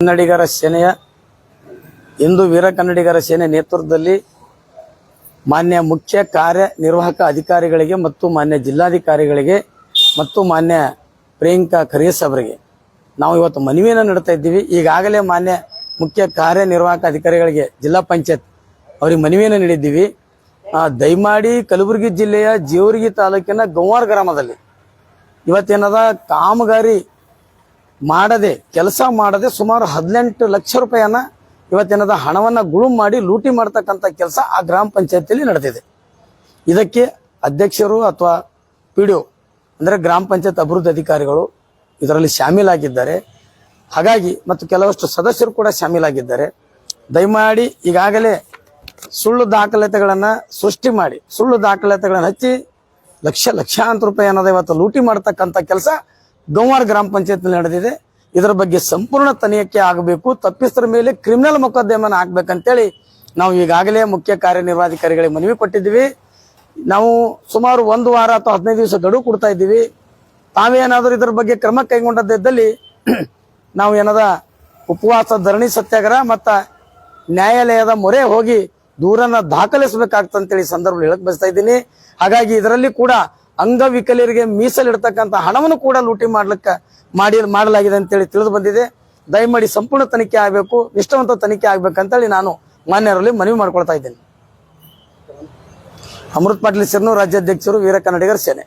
ಕನ್ನಡಿಗರ ಸೇನೆಯ, ಇಂದು ವೀರ ಕನ್ನಡಿಗರ ಸೇನೆ ನೇತೃತ್ವದಲ್ಲಿ ಮಾನ್ಯ ಮುಖ್ಯ ಕಾರ್ಯನಿರ್ವಾಹಕ ಅಧಿಕಾರಿಗಳಿಗೆ ಮತ್ತು ಮಾನ್ಯ ಜಿಲ್ಲಾಧಿಕಾರಿಗಳಿಗೆ ಮತ್ತು ಮಾನ್ಯ ಪ್ರಿಯಾಂಕಾ ಖರೀಸ್ ಅವರಿಗೆ. ನಾವು ಇವತ್ತು ಮನವಿಯನ್ನು ನೀಡ್ತಾ ಇದ್ದೀವಿ. ಈಗಾಗಲೇ ಮಾನ್ಯ ಮುಖ್ಯ ಕಾರ್ಯನಿರ್ವಾಹಕ ಅಧಿಕಾರಿಗಳಿಗೆ ಜಿಲ್ಲಾ ಪಂಚಾಯತ್ ಅವರಿಗೆ ಮನವಿಯನ್ನು ನೀಡಿದ್ದೀವಿ. ದಯಮಾಡಿ ಕಲಬುರಗಿ ಜಿಲ್ಲೆಯ ಜೇವರ್ಗಿ ತಾಲೂಕಿನ ಗೌವಾರ್ ಗ್ರಾಮದಲ್ಲಿ ಇವತ್ತೇನದ ಕಾಮಗಾರಿ ಮಾಡದೆ, ಕೆಲಸ ಮಾಡದೆ ಸುಮಾರು ಹದಿನೆಂಟು ಲಕ್ಷ ರೂಪಾಯಿಯನ್ನ ಇವತ್ತಿನದ ಹಣವನ್ನ ಗುಳು ಮಾಡಿ ಲೂಟಿ ಮಾಡ್ತಕ್ಕಂಥ ಕೆಲಸ ಆ ಗ್ರಾಮ ಪಂಚಾಯತಿಯಲ್ಲಿ ನಡೆದಿದೆ. ಇದಕ್ಕೆ ಅಧ್ಯಕ್ಷರು ಅಥವಾ ಪಿ ಡಿ ಅಂದರೆ ಗ್ರಾಮ ಪಂಚಾಯತ್ ಅಭಿವೃದ್ಧಿ ಅಧಿಕಾರಿಗಳು ಇದರಲ್ಲಿ ಶಾಮೀಲಾಗಿದ್ದಾರೆ. ಹಾಗಾಗಿ, ಮತ್ತು ಕೆಲವಷ್ಟು ಸದಸ್ಯರು ಕೂಡ ಶಾಮೀಲಾಗಿದ್ದಾರೆ. ದಯಮಾಡಿ ಈಗಾಗಲೇ ಸುಳ್ಳು ದಾಖಲಾತಿಗಳನ್ನು ಸೃಷ್ಟಿ ಮಾಡಿ, ಸುಳ್ಳು ದಾಖಲಾತಿಗಳನ್ನು ಹಚ್ಚಿ ಲಕ್ಷ ಲಕ್ಷಾಂತರ ರೂಪಾಯಿ ಅನ್ನೋದು ಇವತ್ತು ಲೂಟಿ ಮಾಡ್ತಕ್ಕಂಥ ಕೆಲಸ ಗೌವಾರ್ ಗ್ರಾಮ ಪಂಚಾಯತ್ನಲ್ಲಿ ನಡೆದಿದೆ. ಇದರ ಬಗ್ಗೆ ಸಂಪೂರ್ಣ ತನಿಖೆ ಆಗಬೇಕು. ತಪ್ಪಿಸ್ತರ ಮೇಲೆ ಕ್ರಿಮಿನಲ್ ಮೊಕದ್ದಮೆಯನ್ನು ಹಾಕ್ಬೇಕಂತೇಳಿ ನಾವು ಈಗಾಗಲೇ ಮುಖ್ಯ ಕಾರ್ಯನಿರ್ವಾಧಿಕಾರಿಗಳಿಗೆ ಮನವಿ ಕೊಟ್ಟಿದ್ದೀವಿ. ನಾವು ಸುಮಾರು ಒಂದು ವಾರ ಅಥವಾ ಹದಿನೈದು ದಿವಸ ಗಡುವು ಕೊಡ್ತಾ ಇದ್ದೀವಿ. ತಾವೇನಾದರೂ ಇದರ ಬಗ್ಗೆ ಕ್ರಮ ಕೈಗೊಂಡದ್ದಲ್ಲಿ ನಾವು ಏನದ ಉಪವಾಸ, ಧರಣಿ, ಸತ್ಯಾಗ್ರಹ ಮತ್ತು ನ್ಯಾಯಾಲಯದ ಮೊರೆ ಹೋಗಿ ದೂರನ್ನ ದಾಖಲಿಸಬೇಕಾಗ್ತಂತೇಳಿ ಸಂದರ್ಭದಲ್ಲಿ ಹೇಳಕ್ ಬಯಸ್ತಾ ಇದ್ದೀನಿ. ಹಾಗಾಗಿ ಇದರಲ್ಲಿ ಕೂಡ ಅಂಗವಿಕಲರಿಗೆ ಮೀಸಲಿಡ್ತಕ್ಕಂಥ ಹಣವನ್ನು ಕೂಡ ಲೂಟಿ ಮಾಡ್ಲಿಕ್ಕೆ ಮಾಡಿ ಮಾಡಲಾಗಿದೆ ಅಂತೇಳಿ ತಿಳಿದು ಬಂದಿದೆ. ದಯಮಾಡಿ ಸಂಪೂರ್ಣ ತನಿಖೆ ಆಗಬೇಕು, ನಿಷ್ಠವಂತ ತನಿಖೆ ಆಗ್ಬೇಕಂತೇಳಿ ನಾನು ಮಾನ್ಯರಲ್ಲಿ ಮನವಿ ಮಾಡ್ಕೊಳ್ತಾ ಇದ್ದೇನೆ. ಅಮೃತ್ ಪಾಟೀಲ್ ಸಿರ್ನು ರಾಜ್ಯಾಧ್ಯಕ್ಷರು ವೀರ ಕನ್ನಡಿಗರ ಸೇನೆ.